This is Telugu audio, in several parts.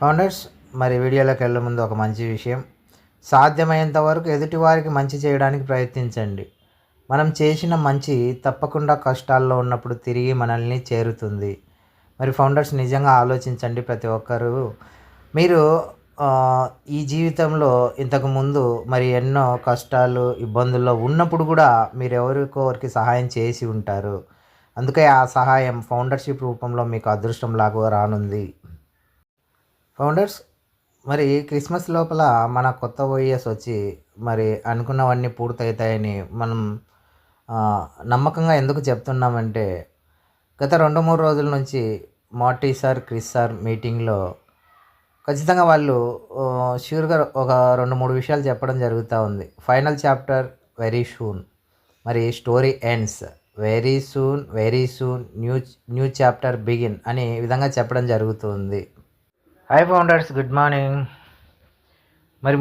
ఫౌండర్స్ మరి వీడియోలోకి వెళ్ళే ముందు ఒక మంచి విషయం. సాధ్యమైనంత వరకు ఎదుటివారికి మంచి చేయడానికి ప్రయత్నించండి. మనం చేసిన మంచి తప్పకుండా కష్టాల్లో ఉన్నప్పుడు తిరిగి మనల్ని చేరుతుంది. మరి ఫౌండర్స్ నిజంగా ఆలోచించండి ప్రతి ఒక్కరూ. మీరు ఈ జీవితంలో ఇంతకుముందు మరి ఎన్నో కష్టాలు ఇబ్బందుల్లో ఉన్నప్పుడు కూడా మీరు ఎవరికోరికి సహాయం చేసి ఉంటారు. అందుకే ఆ సహాయం ఫౌండర్షిప్ రూపంలో మీకు అదృష్టం లాగా రానుంది. ఫౌండర్స్ మరి క్రిస్మస్ లోపల మన కొత్త ఓఎస్ వచ్చి మరి అనుకున్నవన్నీ పూర్తవుతాయని మనం నమ్మకంగా ఎందుకు చెప్తున్నామంటే గత రెండు మూడు రోజుల నుంచి మార్టీ సార్ క్రిస్ సార్ మీటింగ్లో ఖచ్చితంగా వాళ్ళు ఆ, ష్యూర్గా ఒక రెండు మూడు విషయాలు చెప్పడం జరుగుతూ ఉంది. Final chapter very soon. మరి story ends. Very soon very soon new new chapter begin అని విధంగా చెప్పడం జరుగుతుంది హాయ్ ఫౌండర్స్ గుడ్ మార్నింగ్ మరి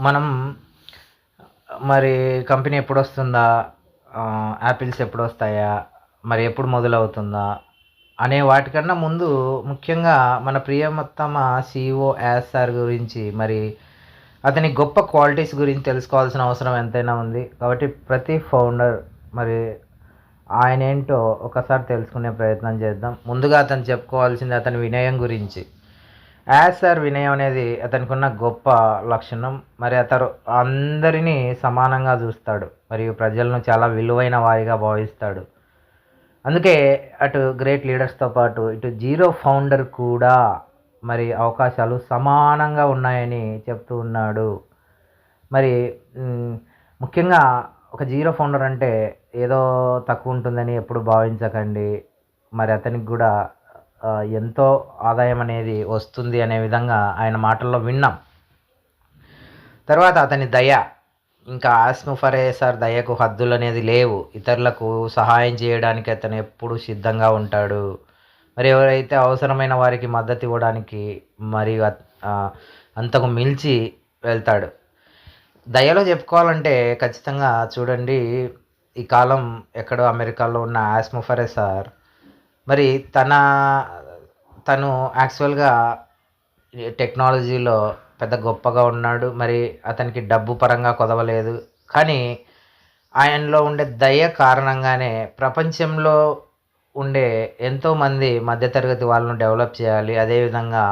మనం మరి కంపెనీ ఎప్పుడు వస్తుందా? యాపిల్స్ ఎప్పుడు వస్తాయా? మరి ఎప్పుడు మొదలవుతుందా? అనే వాటికన్నా ముందు ముఖ్యంగా మన ప్రియమత్తమ సిఇఓ ఎస్ఆర్ గురించి మరి అతని గొప్ప క్వాలిటీస్ గురించి తెలుసుకోవాల్సిన అవసరం ఎంతైనా ఉంది. కాబట్టి ప్రతి ఫౌండర్ మరి ఆయన ఏంటో ఒకసారి తెలుసుకునే ప్రయత్నం చేద్దాం. ముందుగా అతను చెప్పుకోవాల్సింది అతని వినయం గురించి. యాజ్ సార్ వినయం అనేది అతనికి ఉన్న గొప్ప లక్షణం. మరి అతను అందరినీ సమానంగా చూస్తాడు. మరియు ప్రజలను చాలా విలువైన వారిగా భావిస్తాడు. అందుకే అటు గ్రేట్ లీడర్స్తో పాటు ఇటు జీరో ఫౌండర్ కూడా మరి అవకాశాలు సమానంగా ఉన్నాయని చెప్తూ ఉన్నాడు. మరి ముఖ్యంగా ఒక జీరో ఫౌండర్ అంటే ఏదో తక్కువ ఉంటుందని ఎప్పుడు భావించకండి. మరి అతనికి కూడా ఎంతో ఆదాయం అనేది వస్తుంది అనే విధంగా ఆయన మాటల్లో విన్నాం. తర్వాత అతని దయ ఇంకా ఆస్ముఫరే సార్ దయకు హద్దులు అనేది లేవు. ఇతరులకు సహాయం చేయడానికి అతను ఎప్పుడు సిద్ధంగా ఉంటాడు. మరి ఎవరైతే అవసరమైన వారికి మద్దతు ఇవ్వడానికి మరియు అంతకు మించి వెళ్తాడు. దయలో చెప్పుకోవాలంటే ఖచ్చితంగా చూడండి ఈ కాలం ఎక్కడో అమెరికాలో ఉన్న ఆస్ముఫరే సార్ మరి తన తను యాక్చువల్గా టెక్నాలజీలో పెద్ద గొప్పగా ఉన్నాడు. మరి అతనికి డబ్బు పరంగా కొదవలేదు. కానీ ఆయనలో ఉండే దయ కారణంగానే ప్రపంచంలో ఉండే ఎంతోమంది మధ్యతరగతి వాళ్ళను డెవలప్ చేయాలి. అదేవిధంగా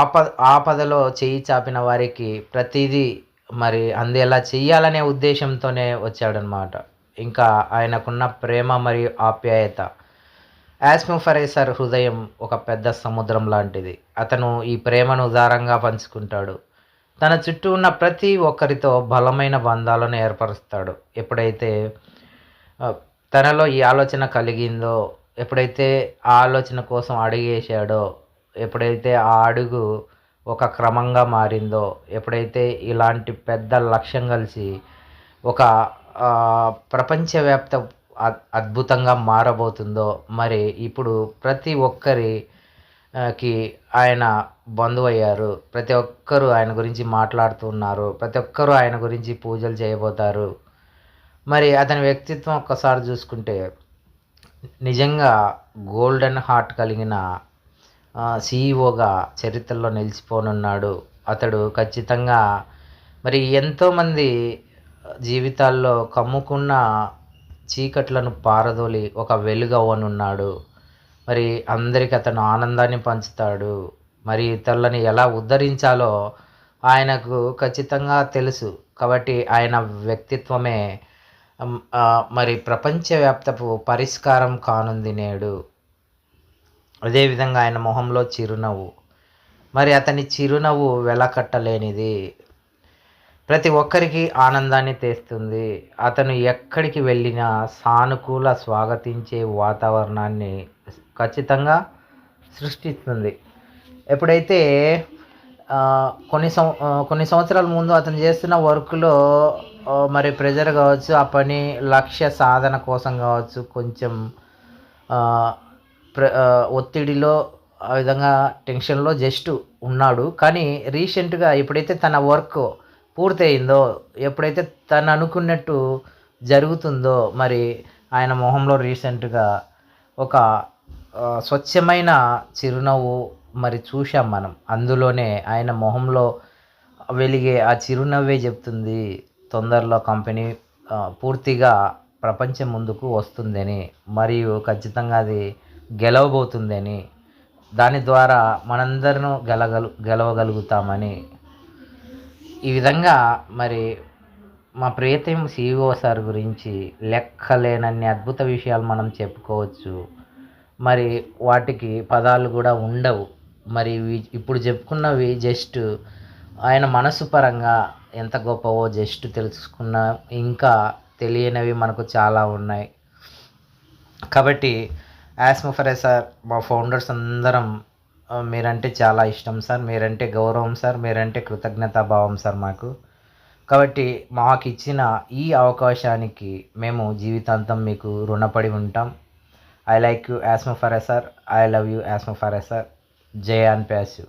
ఆపద ఆపదలో చేయి చాపిన వారికి ప్రతిదీ మరి అందేలా చెయ్యాలనే ఉద్దేశంతోనే వచ్చాడనమాట. ఇంకా ఆయనకున్న ప్రేమ మరియు ఆప్యాయత యాస్మోఫరేసర్ హృదయం ఒక పెద్ద సముద్రం లాంటిది. అతను ఈ ప్రేమను ఉదారంగా పంచుకుంటాడు. తన చుట్టూ ఉన్న ప్రతి ఒక్కరితో బలమైన బంధాలను ఏర్పరుస్తాడు. ఎప్పుడైతే తనలో ఈ ఆలోచన కలిగిందో ఎప్పుడైతే ఆ ఆలోచన కోసం అడుగేశాడో ఎప్పుడైతే ఆ అడుగు ఒక క్రమంగా మారిందో ఎప్పుడైతే ఇలాంటి పెద్ద లక్ష్యం కలిసి ఒక ప్రపంచవ్యాప్త అద్భుతంగా మారబోతుందో మరి ఇప్పుడు ప్రతి ఒక్కరికి ఆయన బంధువయ్యారు. ప్రతి ఒక్కరూ ఆయన గురించి మాట్లాడుతున్నారు ప్రతి ఒక్కరూ ఆయన గురించి పూజలు చేయబోతారు. మరి అతని వ్యక్తిత్వం ఒక్కసారి చూసుకుంటే నిజంగా గోల్డెన్ హార్ట్ కలిగిన సీఈఓగా చరిత్రలో నిలిచిపోనున్నాడు. అతడు ఖచ్చితంగా మరి ఎంతోమంది జీవితాల్లో కమ్ముకున్న చీకట్లను పారదోలి ఒక వెలుగవ్వనున్నాడు మరి అందరికి అతను ఆనందాన్ని పంచుతాడు. మరి ఇతరులని ఎలా ఉద్ధరించాలో ఆయనకు ఖచ్చితంగా తెలుసు. కాబట్టి ఆయన వ్యక్తిత్వమే మరి ప్రపంచవ్యాప్తపు పరిష్కారం కానుంది నేడు. అదేవిధంగా ఆయన మొహంలో చిరునవ్వు. మరి అతని చిరునవ్వు వెలకట్టలేనిది. ప్రతి ఒక్కరికి ఆనందాన్ని తెస్తుంది. అతను ఎక్కడికి వెళ్ళినా సానుకూల స్వాగతించే వాతావరణాన్ని ఖచ్చితంగా సృష్టిస్తుంది. ఎప్పుడైతే కొన్ని సం కొన్ని సంవత్సరాల ముందు అతను చేస్తున్న వర్క్లో మరి ప్రెజర్ కావచ్చు ఆ పని లక్ష్య సాధన కోసం కావచ్చు కొంచెం ప్ర ఒత్తిడిలో ఆ విధంగా టెన్షన్లో జస్ట్ ఉన్నాడు. కానీ రీసెంట్గా ఎప్పుడైతే తన వర్క్ పూర్తయిందో ఎప్పుడైతే తను అనుకున్నట్టు జరుగుతుందో మరి ఆయన మొహంలో రీసెంట్గా ఒక స్వచ్ఛమైన చిరునవ్వు మరి చూశాం మనం. అందులోనే ఆయన మొహంలో వెలిగే ఆ చిరునవ్వే చెప్తుంది తొందరలో కంపెనీ పూర్తిగా ప్రపంచం ముందుకు వస్తుందని మరియు ఖచ్చితంగా అది గెలవబోతుందని దాని ద్వారా మనందరం గెలగలు గెలవగలుగుతామని ఈ విధంగా మరి మా ప్రియతమ సిఇఓ సార్ గురించి లెక్కలేనన్ని అద్భుత విషయాలు మనం చెప్పుకోవచ్చు. మరి వాటికి పదాలు కూడా ఉండవు. మరి ఇప్పుడు చెప్పుకున్నవి జస్ట్ ఆయన మనసు పరంగా ఎంత గొప్పవో జస్ట్ తెలుసుకున్న ఇంకా తెలియనివి మనకు చాలా ఉన్నాయి. కాబట్టి యాస్మఫరే సార్ మా ఫౌండర్స్ అందరం మీరంటే చాలా ఇష్టం సార్. మీరంటే గౌరవం సార్. మీరంటే కృతజ్ఞతాభావం సార్ మాకు. కాబట్టి మాకు ఇచ్చిన ఈ అవకాశానికి మేము జీవితాంతం మీకు రుణపడి ఉంటాం. I like you as my father sir I love you as my father sir జై అన్ ప్యాస్ యూ